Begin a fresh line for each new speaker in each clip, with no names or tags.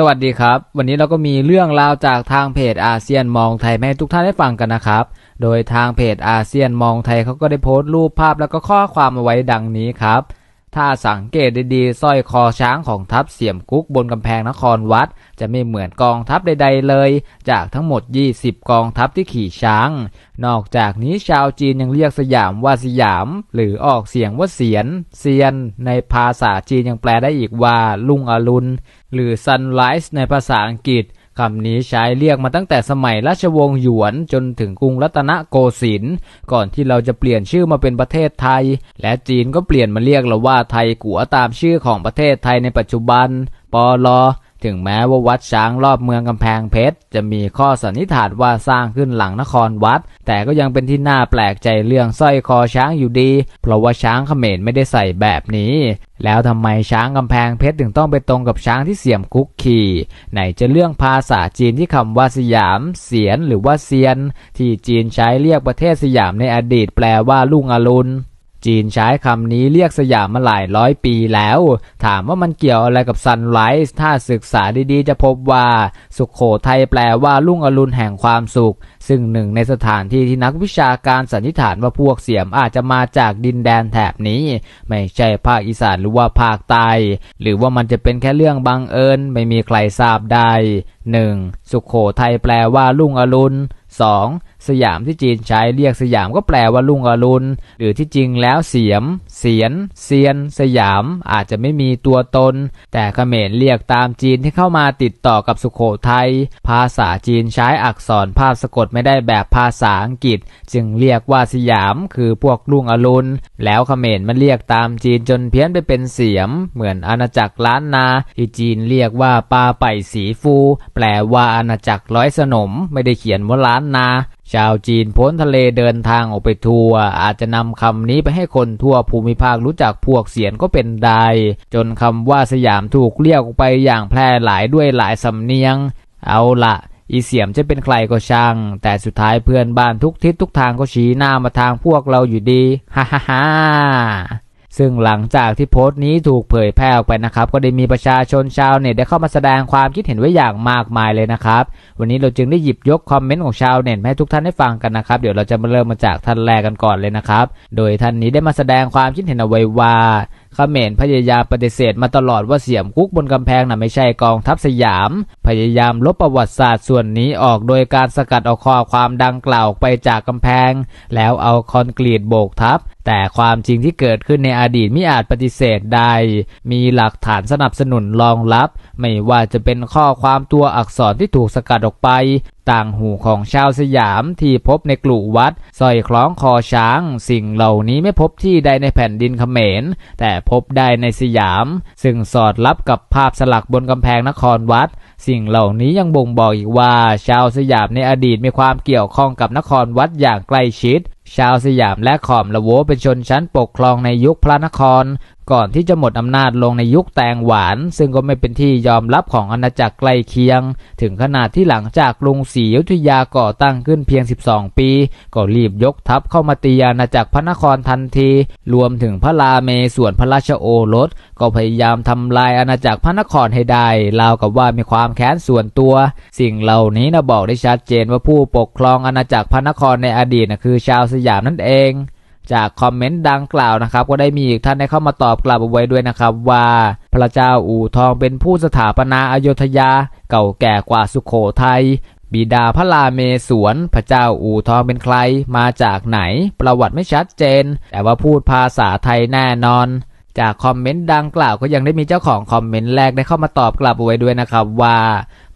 สวัสดีครับ วันนี้เราก็มีเรื่องราวจากทางเพจอาเซียนมองไทยให้ทุกท่านได้ฟังกันนะครับ โดยทางเพจอาเซียนมองไทยเขาก็ได้โพสต์รูปภาพแล้วก็ข้อความเอาไว้ดังนี้ครับ ถ้าสังเกตดีๆสร้อยคอช้างของทัพเสี่ยมกุ๊กบนกำแพงนครวัด จะไม่เหมือนกองทัพใด ๆ เลย จากทั้งหมด 20 กองทัพที่ขี่ช้าง นอกจากนี้ชาวจีนยังเรียกสยามว่าสยาม หรือออกเสียงว่าเสียน เซียน ในภาษาจีนยังแปลได้อีกว่าลุงอรุณ หรือ sunrise ในภาษาอังกฤษ คำนี้ใช้เรียกมาตั้งแต่สมัยราชวงศ์หยวนจนถึงกรุงรัตนโกสินทร์ก่อนที่เราจะเปลี่ยนชื่อมาเป็นประเทศไทย และจีนก็เปลี่ยนมาเรียกเราว่าไทยกัวตามชื่อของประเทศไทยในปัจจุบันปล ถึงแม้ว่าวัดช้างรอบเมืองกำแพงเพชร จะมีข้อสันนิษฐานว่าสร้างขึ้นหลังนครวัด แต่ก็ยังเป็นที่น่าแปลกใจเรื่องสร้อยคอช้างอยู่ดี เพราะว่าช้างเขมรไม่ได้ใส่แบบนี้ แล้วทำไมช้างกำแพงเพชรถึงต้องไปตรงกับช้างที่เสียมคุกขี่ไหนจะเรื่องภาษาจีนที่คำว่าสยาม เสียนหรือว่าเซียน ที่จีนใช้เรียกประเทศสยามในอดีตแปลว่าลุงอรุณ จีนใช้คำนี้เรียกสยามมาหลายร้อยปีแล้ว ถามว่ามันเกี่ยวอะไรกับซันไรส์ถ้าศึกษาดีๆ จะพบว่า สุขโขทัยแปลว่าลุ่งอรุณแห่งความสุข ซึ่งหนึ่งในสถานที่ที่นักวิชาการสันนิษฐานว่าพวกเสียมอาจจะมาจากดินแดนแถบนี้ ไม่ใช่ภาคอีสานหรือว่าภาคใต้หรือว่ามันจะเป็นแค่เรื่องบังเอิญไม่มีใครทราบได้ 1. สุขโขทัยแปลว่าลุ่งอรุณ 2. สยามที่จีนใช้เรียกสยามก็แปลว่าลุงอรุณ หรือที่จริงแล้วเสียม เสียน เซียน สยามอาจจะไม่มีตัวตน แต่เขมรเรียกตามจีนที่เข้ามาติดต่อกับสุขโขทัย ภาษาจีนใช้อักษรภาพสะกดไม่ได้แบบภาษาอังกฤษ จึงเรียกว่าสยามคือพวกลุงอรุณ แล้วเขมรมันเรียกตามจีนจนเพี้ยนไปเป็นเสียม เหมือนอาณาจักรล้านนา ที่จีนเรียกว่าปาไปสีฟู แปลว่าอาณาจักรร้อยสนม ไม่ได้เขียนว่าล้านนา ชาวจีนพ้นทะเลเดินทางออกไปทัวร์อาจจะนำคำนี้ไปให้คนทั่วภูมิภาครู้จักพวกเสียนก็เป็นได้ จนคำว่าสยามถูกเรียกออกไปอย่างแพร่หลายด้วยหลายสำเนียง เอาละอีเสียมจะเป็นใครก็ช่าง แต่สุดท้ายเพื่อนบ้านทุกทิศทุกทางก็ชี้หน้ามาทางพวกเราอยู่ดี ฮ่าฮ่าฮ่า ซึ่งหลังจากที่โพสต์นี้ถูกเผยแพร่ออกไปนะครับ ก็ได้มีประชาชนชาวเน็ตได้เข้ามาแสดงความคิดเห็นไว้อย่างมากมายเลยนะครับ วันนี้เราจึงได้หยิบยกคอมเมนต์ของชาวเน็ตมาให้ทุกท่านได้ฟังกันนะครับ เดี๋ยวเราจะมาเริ่มมาจากท่านแรกกันก่อนเลยนะครับ โดยท่านนี้ได้มาแสดงความคิดเห็นเอาไว้ว่า เขมรพยายามปฏิเสธมาตลอดว่าเสียมคุกบนกำแพงน่ะไม่ใช่กองทัพสยาม พยายามลบประวัติศาสตร์ส่วนนี้ออกโดยการสกัดเอาข้อความดังกล่าวออกไปจากกำแพง แล้วเอาคอนกรีตโบกทับ แต่ความจริงที่เกิดขึ้นในอดีตไม่อาจปฏิเสธได้ มีหลักฐานสนับสนุนรองรับ ไม่ว่าจะเป็นข้อความตัวอักษรที่ถูกสกัดออกไป ต่างหูของชาวสยามที่พบในกลุ่วัดสร้อยคล้องคอช้าง สิ่งเหล่านี้ไม่พบที่ใดในแผ่นดินเขมร แต่พบได้ในสยาม ซึ่งสอดรับกับภาพสลักบนกำแพงนครวัด สิ่งเหล่านี้ยังบ่งบอกอีกว่า ชาวสยามในอดีตมีความเกี่ยวข้องกับนครวัดอย่างใกล้ชิดชาวสยามและขอมละโวเป็นชนชั้นปกครองในยุคพระนคร ก่อนที่จะหมดอำนาจลงในยุคแตงหวาน ซึ่งก็ไม่เป็นที่ยอมรับของอาณาจักรใกล้เคียง ถึงขนาดที่หลังจากกรุงศรีอยุธยาก่อตั้งขึ้นเพียง 12 ปี ก็รีบยกทัพเข้ามาตีอาณาจักรพระนครทันที รวมถึงพระลาเมส่วนพระราชโอรส ก็พยายามทำลายอาณาจักรพระนครให้ได้ราวกับว่ามีความแค้นส่วนตัว สิ่งเหล่านี้นะบอกได้ชัดเจนว่าผู้ปกครองอาณาจักรพระนครในอดีตนะคือชาวสยามนั่นเอง จากคอมเมนต์ดังกล่าวนะครับ ก็ได้มีอีกท่านได้เข้ามาตอบกลับเอาไว้ด้วยนะครับ ว่าพระเจ้าอู่ทองเป็นผู้สถาปนาอโยธยา เก่าแก่กว่าสุขโขทัยบิดาพระลาเมศวรพระเจ้าอู่ทองเป็นใคร มาจากไหน ประวัติไม่ชัดเจน แต่ว่าพูดภาษาไทยแน่นอน จากคอมเมนต์ดังกล่าวก็ยังได้มีเจ้าของคอมเมนต์แรกได้เข้ามาตอบกลับเอาไว้ด้วยนะครับว่า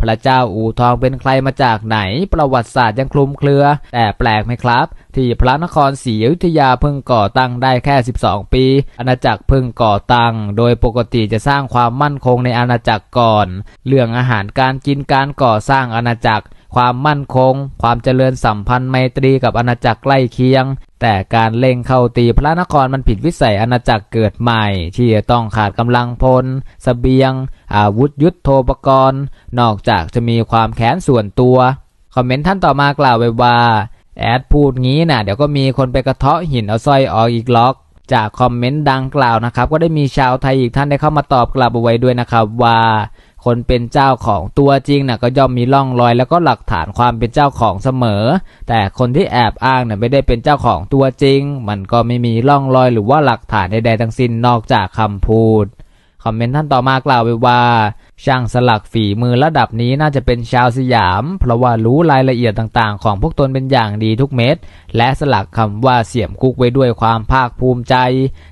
พระเจ้าอู่ทองเป็นใครมาจากไหน ประวัติศาสตร์ยังคลุมเครือ แต่แปลกไหมครับ ที่พระนครศรีอยุธยาเพิ่งก่อตั้งได้แค่ 12 ปี อาณาจักรเพิ่งก่อตั้ง โดยปกติจะสร้างความมั่นคงในอาณาจักรก่อน เรื่องอาหารการกินการก่อสร้างอาณาจักร ความมั่นคง ความเจริญสัมพันธ์ไมตรีกับอาณาจักรใกล้เคียง แต่การเล่งเข้าตีพระนครมันผิดวิสัยอาณาจักรเกิดใหม่ ที่จะต้องขาดกำลังพลสเสบียง อาวุธยุทโธปกรณ์ นอกจากจะมีความแค้นส่วนตัว คอมเมนต์ท่านต่อมากล่าวไว้ว่า แอดพูดงี้น่ะเดี๋ยวก็มีคนไปกระเทาะหินเอาสร้อยออกอีกล็อกจากคอมเมนต์ดังกล่าวนะครับ ก็ได้มีชาวไทยอีกท่านได้เข้ามาตอบกลับเอาไว้ด้วยนะครับว่า คนเป็นเจ้าของตัวจริงน่ะก็ย่อมมีร่องรอยแล้วก็หลักฐานความเป็นเจ้าของเสมอ แต่คนที่แอบอ้างนะ่ะไม่ได้เป็นเจ้าของตัวจริง มันก็ไม่มีร่องรอยหรือว่าหลักฐานใดๆทั้งสิ้นนอกจากคำพูด คอมเมนต์ท่านต่อมากล่าวไว้ว่า ช่างสลักฝีมือระดับนี้น่าจะเป็นชาวสยาม เพราะว่ารู้รายละเอียดต่างๆ ของพวกตนเป็นอย่างดีทุกเม็ด และสลักคำว่าเสียมกุกไว้ด้วยความภาคภูมิใจ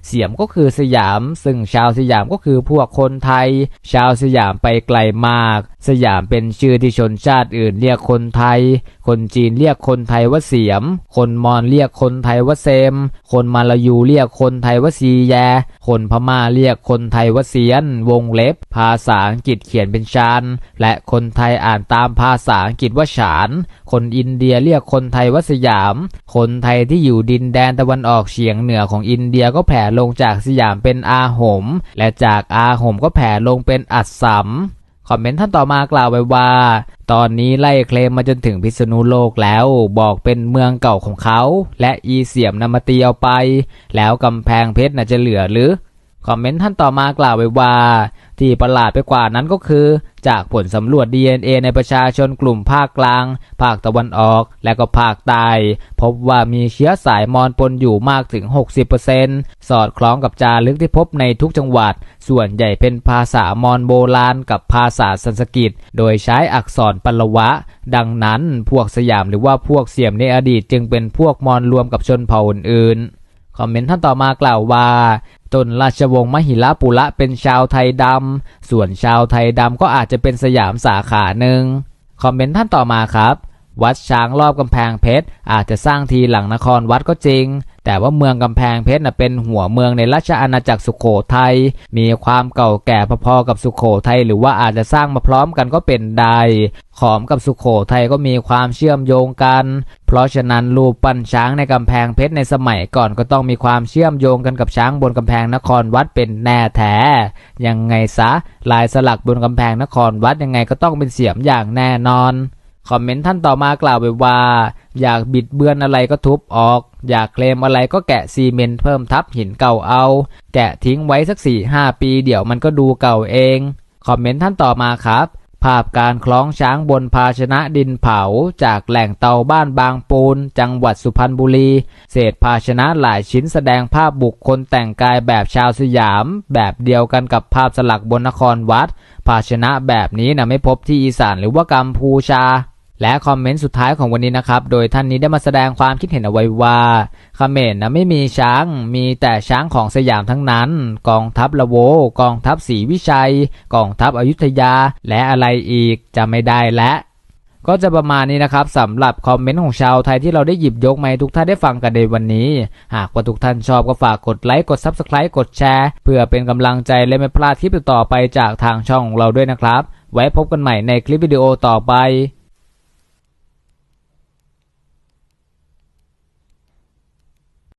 เสียมก็คือสยาม ซึ่งชาวสยามก็คือพวกคนไทย ชาวสยามไปไกลมาก สยามเป็นชื่อที่ชนชาติอื่นเรียกคนไทย คนจีนเรียกคนไทยว่าเสียม คนมอญเรียกคนไทยว่าเซม คนมาลายูเรียกคนไทยว่าซีแย คนพม่าเรียกคนไทยว่าเซียน วงเล็บ ภาษาอังกฤษเขียนเป็นชาน และคนไทยอ่านตามภาษาอังกฤษว่าฉาน คนอินเดียเรียกคนไทยว่าสยาม คนไทยที่อยู่ดินแดนตะวันออกเฉียงเหนือของอินเดียก็แผ่ลงจากสยามเป็นอาหม และจากอาหมก็แผ่ลงเป็นอัสสัมคอมเมนต์ท่านต่อมากล่าวไว้ว่า ตอนนี้ไล่เคลมมาจนถึงพิษณุโลกแล้วบอกเป็นเมืองเก่าของเขา และอีเสียมนำมาตีเอาไป แล้วกำแพงเพชรน่ะจะเหลือหรือคอมเมนต์ท่านต่อมากล่าวไว้ว่า ที่ประหลาดไปกว่านั้นก็คือ จากผลสำรวจ DNA ในประชาชนกลุ่มภาคกลาง ภาคตะวันออก และก็ภาคใต้พบว่ามีเชื้อสายมอญปนอยู่มากถึง 60%สอดคล้องกับจารึกที่พบในทุกจังหวัด ส่วนใหญ่เป็นภาษามอญโบราณกับภาษาสันสกฤตโดยใช้อักษรปลวะ ดังนั้นพวกสยามหรือว่าพวกเสียมในอดีตจึงเป็นพวกมอญรวมกับชนเผ่าอื่นคอมเมนต์ท่านต่อมากล่าวว่า ตนราชวงศ์มหิลปุระเป็นชาวไทยดำ ส่วนชาวไทยดำก็อาจจะเป็นสยามสาขาหนึ่ง คอมเมนต์ท่านต่อมาครับ วัดช้างรอบกำแพงเพชรอาจจะสร้างทีหลังนครวัดก็จริง แต่ว่าเมืองกำแพงเพชรนะเป็นหัวเมืองในราชอาณาจักรสุขโขทัยมีความเก่าแก่พอๆกับสุขโขทัยหรือว่าอาจจะสร้างมาพร้อมกันก็เป็นได้ขอมกับสุขโขทัยก็มีความเชื่อมโยงกัน เพราะฉะนั้นรูปปั้นช้างในกำแพงเพชรในสมัยก่อนก็ต้องมีความเชื่อมโยงกันกับช้างบนกำแพงนครวัดเป็นแน่แท้ยังไงซะลายสลักบนกำแพงนครวัดยังไงก็ต้องเป็นเสียมอย่างแน่นอนคอมเมนต์ท่านต่อมากล่าวไว้ว่า อยากบิดเบือนอะไรก็ทุบออก อยากเคลมอะไรก็แกะซีเมนต์เพิ่มทับหินเก่าเอา แกะทิ้งไว้สัก4ี่ห้าปีเดี๋ยวมันก็ดูเก่าเอง คอมเมนต์ท่านต่อมาครับ ภาพการคล้องช้างบนภาชนะดินเผา จากแหล่งเตาบ้านบางปูน จังหวัดสุพรรณบุรี เศษภาชนะหลายชิ้นแสดงภาพบุคคลแต่งกายแบบชาวสยาม แบบเดียวกันกับภาพสลักบนนครวัด ภาชนะแบบนี้นะไม่พบที่อีสานหรือว่ากัมพูชา และคอมเมนต์สุดท้ายของวันนี้นะครับ โดยท่านนี้ได้มาแสดงความคิดเห็นเอาไว้ว่าเขมรนะไม่มีช้าง มีแต่ช้างของสยามทั้งนั้น กองทัพละโว กองทัพศรีวิชัย กองทัพอยุธยา และอะไรอีกจะไม่ได้และก็จะประมาณนี้นะครับสำหรับคอมเมนต์ของชาวไทยที่เราได้หยิบยกมาให้ทุกท่านได้ฟังกันในวันนี้ หากว่าทุกท่านชอบก็ฝากกดไลค์กด Subscribe กดแชร์ เพื่อเป็นกำลังใจและไม่พลาดคลิปต่อไปจากทางช่องของเราด้วยนะครับ ไว้พบกันใหม่ในคลิปวิดีโอต่อไป